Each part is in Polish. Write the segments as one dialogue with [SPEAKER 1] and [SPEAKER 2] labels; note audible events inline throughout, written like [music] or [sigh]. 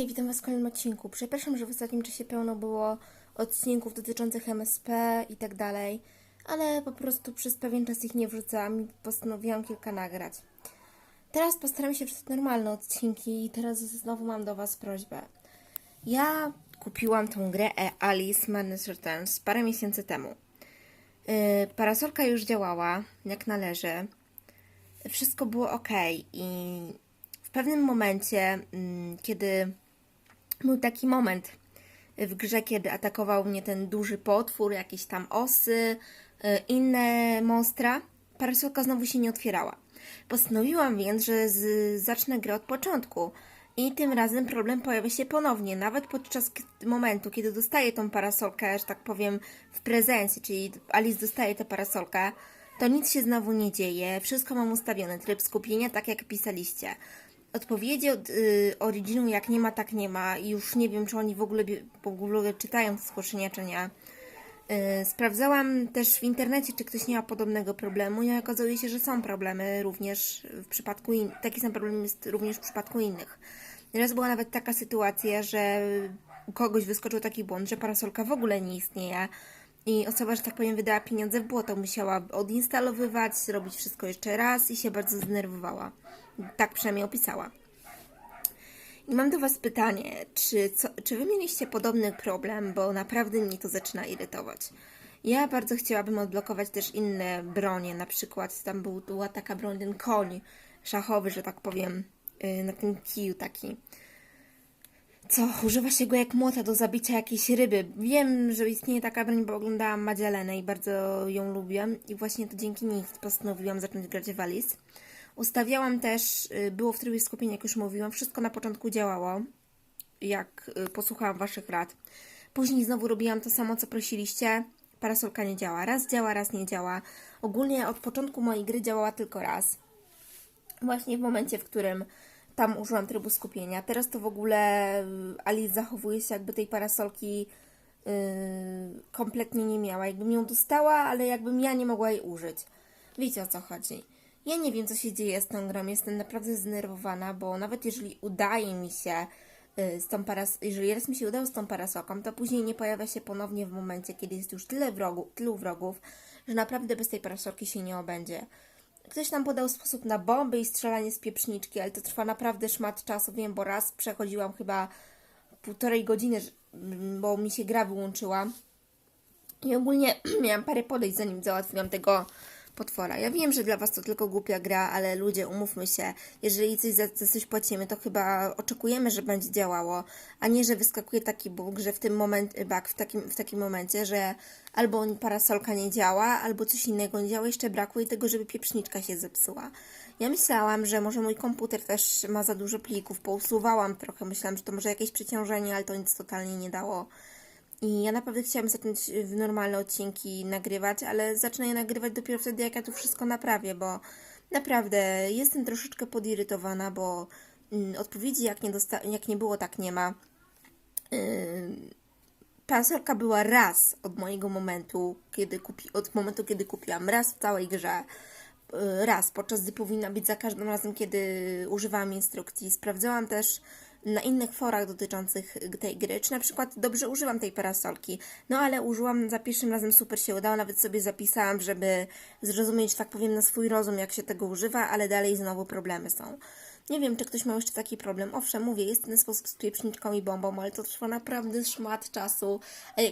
[SPEAKER 1] Witam Was w kolejnym odcinku. Przepraszam, że w ostatnim czasie pełno było odcinków dotyczących MSP i tak dalej, ale po prostu przez pewien czas ich nie wrzucałam i postanowiłam kilka nagrać. Teraz postaram się wrzucać normalne odcinki i teraz znowu mam do Was prośbę. Ja kupiłam tą grę e Alice Madness Returns parę miesięcy temu. Yy, parasolka już działała, jak należy. Wszystko było ok i w pewnym momencie, mm, kiedy był taki moment w grze, kiedy atakował mnie ten duży potwór, jakieś tam osy, y, inne monstra, parasolka znowu się nie otwierała. Postanowiłam więc, że z, zacznę grę od początku. I tym razem problem pojawia się ponownie, nawet podczas momentu, kiedy dostaję tą parasolkę, że tak powiem, w prezencie, czyli Alice dostaje tę parasolkę, to nic się znowu nie dzieje, wszystko mam ustawione, tryb skupienia, tak jak pisaliście. Odpowiedzi od y, Originu jak nie ma, tak nie ma i już nie wiem, czy oni w ogóle, w ogóle czytają zgłoszenia, czy nie. Y, Sprawdzałam też w internecie, czy ktoś nie ma podobnego problemu i okazuje się, że są problemy również w przypadku in... taki sam problem jest również w przypadku innych. Raz była nawet taka sytuacja, że u kogoś wyskoczył taki błąd, że parasolka w ogóle nie istnieje i osoba, że tak powiem, wydała pieniądze w błoto, musiała odinstalowywać, zrobić wszystko jeszcze raz i się bardzo zdenerwowała. Tak przynajmniej opisała. I mam do Was pytanie, czy, co, czy Wy mieliście podobny problem, bo naprawdę mnie to zaczyna irytować. Ja bardzo chciałabym odblokować też inne bronie, na przykład tam był, była taka broń, ten koń szachowy, że tak powiem, yy, na tym kiju taki. Co, używa się go jak młota do zabicia jakiejś ryby. Wiem, że istnieje taka broń, bo oglądałam Madzielenę i bardzo ją lubię. I właśnie to dzięki niej postanowiłam zacząć grać w Alice. Ustawiałam też, y, było w trybie skupienia, jak już mówiłam, wszystko na początku działało, jak y, posłuchałam Waszych rad. Później znowu robiłam to samo, co prosiliście. Parasolka nie działa. Raz działa, raz nie działa. Ogólnie od początku mojej gry działała tylko raz. Właśnie w momencie, w którym tam użyłam trybu skupienia. Teraz to w ogóle y, Alice zachowuje się, jakby tej parasolki yy, kompletnie nie miała. Jakbym ją dostała, ale jakbym ja nie mogła jej użyć. Wiecie o co chodzi. Ja nie wiem, co się dzieje z tą grą. Jestem naprawdę zdenerwowana, bo nawet jeżeli udaje mi się y, z tą paras... jeżeli raz mi się udało z tą parasolką, to później nie pojawia się ponownie w momencie, kiedy jest już tyle wrogu, tylu wrogów, że naprawdę bez tej parasolki się nie obędzie. Ktoś nam podał sposób na bomby i strzelanie z pieprzniczki, ale to trwa naprawdę szmat czasu. Wiem, bo raz przechodziłam chyba półtorej godziny, mm, bo mi się gra wyłączyła. I ogólnie [clears throat] miałam parę podejść, zanim załatwiłam tego potwora. Ja wiem, że dla Was to tylko głupia gra, ale ludzie, umówmy się, jeżeli coś za, za coś płacimy, to chyba oczekujemy, że będzie działało, a nie, że wyskakuje taki bug, że w tym moment, bug w takim, w takim momencie, że albo parasolka nie działa, albo coś innego nie działa, jeszcze brakuje tego, żeby pieprzniczka się zepsuła. Ja myślałam, że może mój komputer też ma za dużo plików, pousuwałam trochę, myślałam, że to może jakieś przeciążenie, ale to nic totalnie nie dało. I ja naprawdę chciałam zacząć w normalne odcinki nagrywać, ale zacznę je nagrywać dopiero wtedy, jak ja tu wszystko naprawię, bo naprawdę jestem troszeczkę podirytowana, bo mm, odpowiedzi jak nie, dosta- jak nie było, tak nie ma. Yy, była raz od mojego momentu, kiedy kupi- od momentu, kiedy kupiłam, raz w całej grze. Yy, Raz, podczas gdy powinna być za każdym razem, kiedy używałam instrukcji. Sprawdzałam też na innych forach dotyczących tej gry, czy na przykład dobrze używam tej parasolki. No ale użyłam za pierwszym razem, super się udało, nawet sobie zapisałam, żeby zrozumieć, tak powiem, na swój rozum, jak się tego używa, ale dalej znowu problemy są. Nie wiem, czy ktoś ma jeszcze taki problem. Owszem, mówię, jest ten sposób z pieprzniczką i bombą, ale to trwa naprawdę szmat czasu.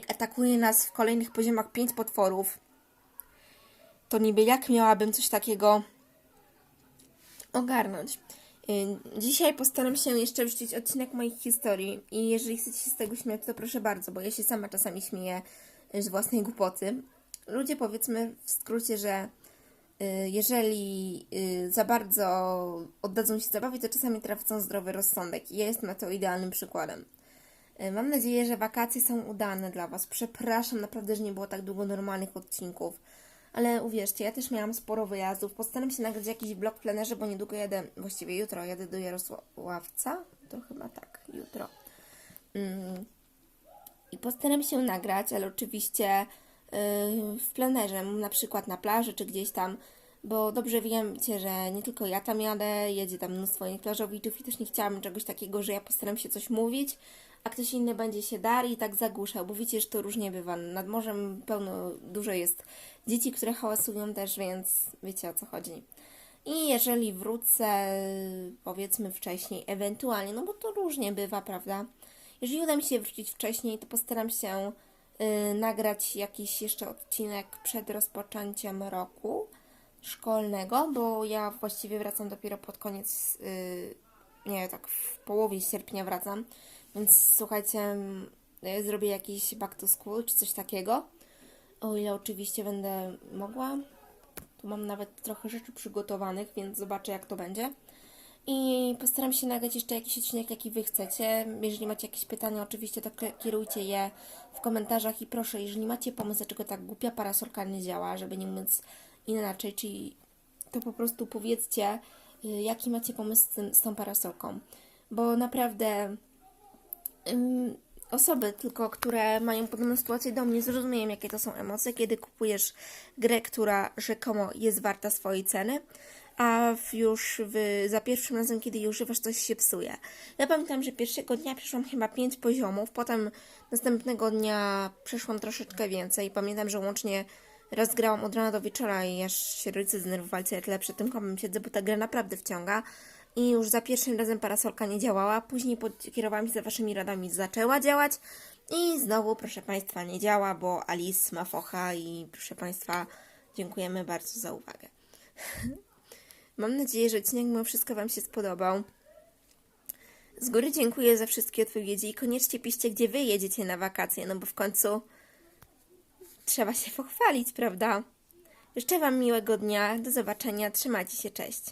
[SPEAKER 1] Atakuje nas w kolejnych poziomach pięć potworów, to niby jak miałabym coś takiego ogarnąć. Y, Dzisiaj postaram się jeszcze wrzucić odcinek moich historii i jeżeli chcecie się z tego śmiać, to proszę bardzo, bo ja się sama czasami śmieję y, z własnej głupoty. Ludzie powiedzmy w skrócie, że y, jeżeli za bardzo oddadzą się zabawie, to czasami tracą zdrowy rozsądek i ja jestem na to idealnym przykładem. Mam nadzieję, że wakacje są udane dla Was. Przepraszam naprawdę, że nie było tak długo normalnych odcinków. Ale uwierzcie, ja też miałam sporo wyjazdów. Postaram się nagrać jakiś blog w plenerze, bo niedługo jadę, właściwie jutro jadę do Jarosławca. To chyba tak, jutro. Mm. I postaram się nagrać, ale oczywiście yy, w plenerze, na przykład na plaży czy gdzieś tam, bo dobrze wiecie, że nie tylko ja tam jadę, jedzie tam mnóstwo innych plażowiczów i też nie chciałam czegoś takiego, że ja postaram się coś mówić, a ktoś inny będzie się dar i tak zagłuszał, bo wiecie, że to różnie bywa. Nad morzem pełno, dużo jest dzieci, które hałasują też, więc wiecie o co chodzi. I jeżeli wrócę, powiedzmy wcześniej, ewentualnie, no bo to różnie bywa, prawda? Jeżeli uda mi się wrócić wcześniej, to postaram się y, nagrać jakiś jeszcze odcinek przed rozpoczęciem roku szkolnego, bo ja właściwie wracam dopiero pod koniec, y, nie, tak w połowie sierpnia wracam, więc słuchajcie, y, zrobię jakiś back to school czy coś takiego, o ile oczywiście będę mogła. Tu mam nawet trochę rzeczy przygotowanych, więc zobaczę jak to będzie. I postaram się nagrać jeszcze jakiś odcinek, jaki Wy chcecie. Jeżeli macie jakieś pytania, oczywiście to kierujcie je w komentarzach i proszę, jeżeli macie pomysł, dlaczego tak głupia parasolka nie działa, żeby nie móc inaczej, czyli to po prostu powiedzcie, y, jaki macie pomysł z, tym, z tą parasolką. Bo naprawdę ym, osoby tylko, które mają podobną sytuację do mnie, zrozumieją, jakie to są emocje, kiedy kupujesz grę, która rzekomo jest warta swojej ceny, a w już w, za pierwszym razem, kiedy jej używasz, coś się psuje. Ja pamiętam, że pierwszego dnia przeszłam chyba 5 poziomów, potem następnego dnia przeszłam troszeczkę więcej. Pamiętam, że łącznie raz grałam od rana do wieczora i aż się rodzice zdenerwowali, co ja tyle przed tym kompem siedzę, bo ta gra naprawdę wciąga. I już za pierwszym razem parasolka nie działała, później kierowałam się za waszymi radami, zaczęła działać i znowu, proszę Państwa, nie działa, bo Alice ma focha i proszę Państwa, dziękujemy bardzo za uwagę. [laughs] Mam nadzieję, że odcinek mimo wszystko Wam się spodobał. Z góry dziękuję za wszystkie odpowiedzi i koniecznie piszcie, gdzie Wy jedziecie na wakacje, no bo w końcu trzeba się pochwalić, prawda? Życzę Wam miłego dnia, do zobaczenia, trzymajcie się, cześć.